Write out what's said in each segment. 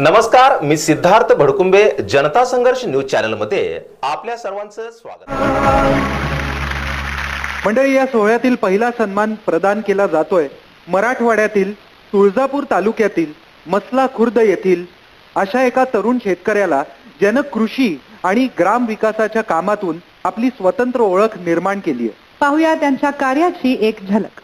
नमस्कार मी सिद्धार्थ भडकुंबे जनता संघर्ष न्यूज चॅनलमध्ये आपल्या सर्वांचं स्वागत. मंडळी या सोहळ्यातील पहिला सन्मान प्रदान केला जातोय. मराठवाड्यातील तुळजापूर तालुक्यातील मसला खुर्द येथील अशा एका तरुण शेतकऱ्याला ज्यानं कृषी आणि ग्राम विकासाच्या कामातून आपली स्वतंत्र ओळख निर्माण केली आहे. पाहूया त्यांच्या कार्याची एक झलक.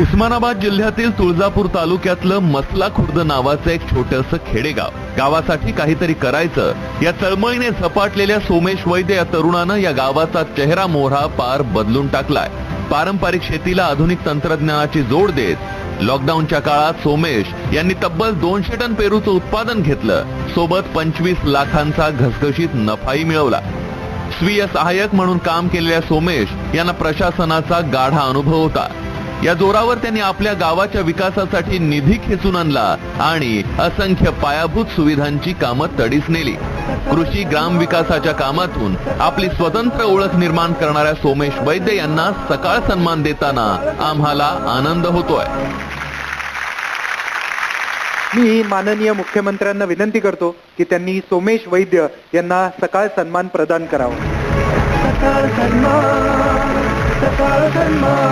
उस्मानाबाद जिल्ह्यातील तुळजापूर तालुक्यातलं मसला खुर्द नावाचं एक छोटस खेडेगाव. गावासाठी काहीतरी करायचं. या चळमळीने झपाटलेल्या सोमेश वैद्य या तरुणानं या गावाचा चेहरा मोहरा पार बदलून टाकलाय. पारंपरिक शेतीला आधुनिक तंत्रज्ञानाची जोड देत लॉकडाऊनच्या काळात सोमेश यांनी तब्बल दोनशे टन पेरूचं उत्पादन घेतलं. सोबत पंचवीस लाखांचा घसघशीत नफाही मिळवला. स्वीय सहाय्यक म्हणून काम केलेल्या सोमेश यांना प्रशासनाचा गाढा अनुभव होता. या जोरावर त्यांनी आपल्या गावाच्या विकासासाठी निधी खेचून आणला आणि असंख्य पायाभूत सुविधांची कामं तडीस नेली. कृषी ग्राम विकासाच्या कामातून आपली स्वतंत्र ओळख निर्माण करणाऱ्या सोमेश वैद्य यांना सकाळ सन्मान देताना आम्हाला आनंद होतोय. मी माननीय मुख्यमंत्र्यांना विनंती करतो की त्यांनी सोमेश वैद्य यांना सकाळ सन्मान प्रदान करावा. सकाळ सन्मान सकाळ सन्मान.